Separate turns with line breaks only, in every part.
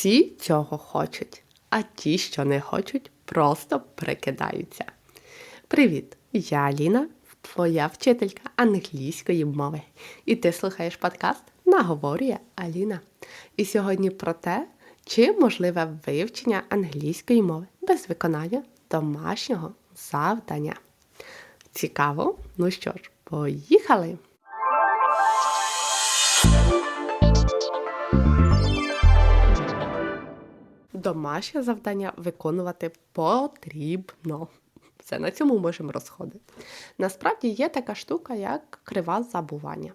Всі цього хочуть, а ті, що не хочуть, просто прикидаються. Привіт! Я Аліна, твоя вчителька англійської мови. І ти слухаєш подкаст Наговорює Аліна. І сьогодні про те, чи можливе вивчення англійської мови без виконання домашнього завдання. Цікаво? Ну що ж, поїхали! Домашнє завдання виконувати потрібно. Все, на цьому можемо розходити. Насправді є така штука, як крива забування.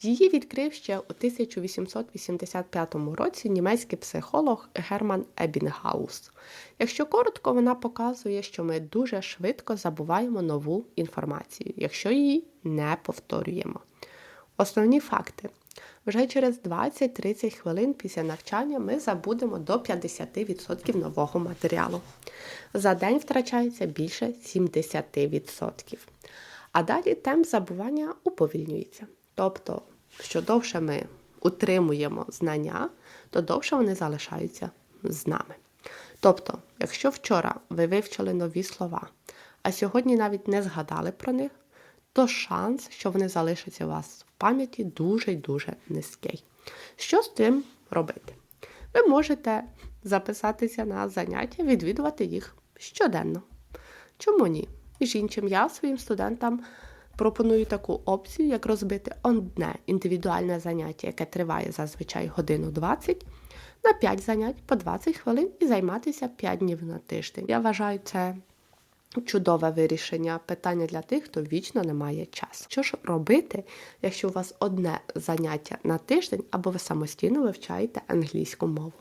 Її відкрив ще у 1885 році німецький психолог Герман Ебінгаус. Якщо коротко, вона показує, що ми дуже швидко забуваємо нову інформацію, якщо її не повторюємо. Основні факти. Вже через 20-30 хвилин після навчання ми забудемо до 50% нового матеріалу. За день втрачається більше 70%. А далі темп забування уповільнюється. Тобто, що довше ми утримуємо знання, то довше вони залишаються з нами. Тобто, якщо вчора ви вивчили нові слова, а сьогодні навіть не згадали про них, то шанс, що вони залишаться у вас в пам'яті, дуже й дуже низький. Що з тим робити? Ви можете записатися на заняття, відвідувати їх щоденно. Чому ні? Між іншим, я своїм студентам пропоную таку опцію, як розбити одне індивідуальне заняття, яке триває зазвичай годину 20, на 5 занять по 20 хвилин і займатися 5 днів на тиждень. Я вважаю це чудове вирішення питання для тих, хто вічно не має часу. Що ж робити, якщо у вас одне заняття на тиждень або ви самостійно вивчаєте англійську мову?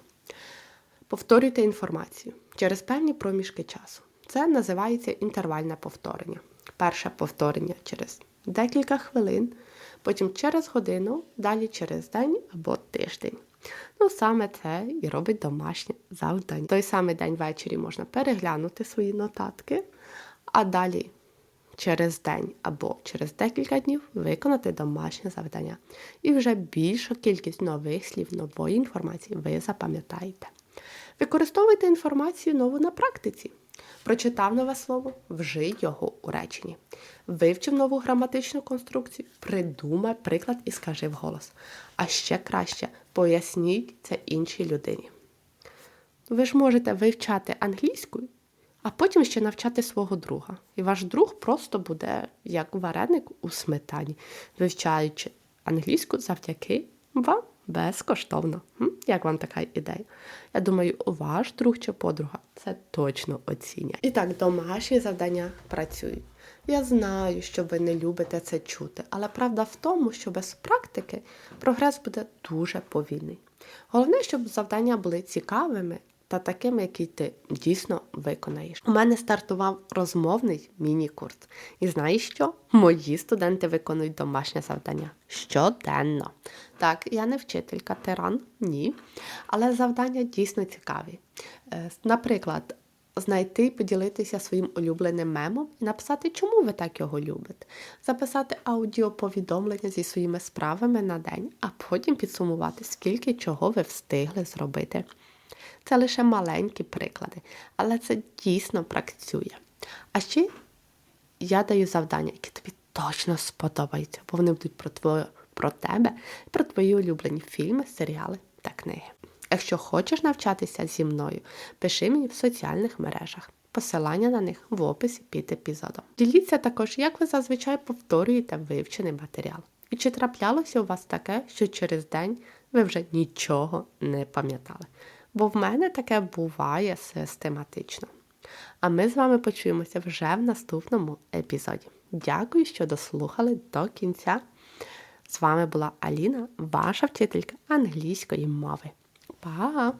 Повторюйте інформацію через певні проміжки часу. Це називається інтервальне повторення. Перше повторення через декілька хвилин, потім через годину, далі через день або тиждень. Ну, саме це і робить домашнє завдання. Той самий день ввечері можна переглянути свої нотатки, а далі через день або через декілька днів виконати домашнє завдання. І вже більшу кількість нових слів, нової інформації ви запам'ятаєте. Використовуйте інформацію нову на практиці. Прочитав нове слово, вжий його у реченні. Вивчив нову граматичну конструкцію, придумай приклад і скажи вголос. А ще краще поясніть це іншій людині. Ви ж можете вивчати англійську, а потім ще навчати свого друга. І ваш друг просто буде як вареник у сметані, вивчаючи англійську завдяки вам безкоштовно. Як вам така ідея? Я думаю, ваш друг чи подруга це точно оцінять. І так, домашні завдання працюють. Я знаю, що ви не любите це чути, але правда в тому, що без практики прогрес буде дуже повільний. Головне, щоб завдання були цікавими та такими, які ти дійсно виконаєш. У мене стартував розмовний міні-курс. І знаєш що? Мої студенти виконують домашнє завдання щоденно. Так, я не вчителька тиран, ні. Але завдання дійсно цікаві. Е, наприклад, знайти і поділитися своїм улюбленим мемом і написати, чому ви так його любите. Записати аудіоповідомлення зі своїми справами на день, а потім підсумувати, скільки чого ви встигли зробити. Це лише маленькі приклади, але це дійсно працює. А ще я даю завдання, які тобі точно сподобаються, бо вони будуть про твою, про тебе, про твої улюблені фільми, серіали та книги. Якщо хочеш навчатися зі мною, пиши мені в соціальних мережах. Посилання на них в описі під епізодом. Діліться також, як ви зазвичай повторюєте вивчений матеріал. І чи траплялося у вас таке, що через день ви вже нічого не пам'ятали? Бо в мене таке буває систематично. А ми з вами почуємося вже в наступному епізоді. Дякую, що дослухали до кінця. З вами була Аліна, ваша вчителька англійської мови. Па!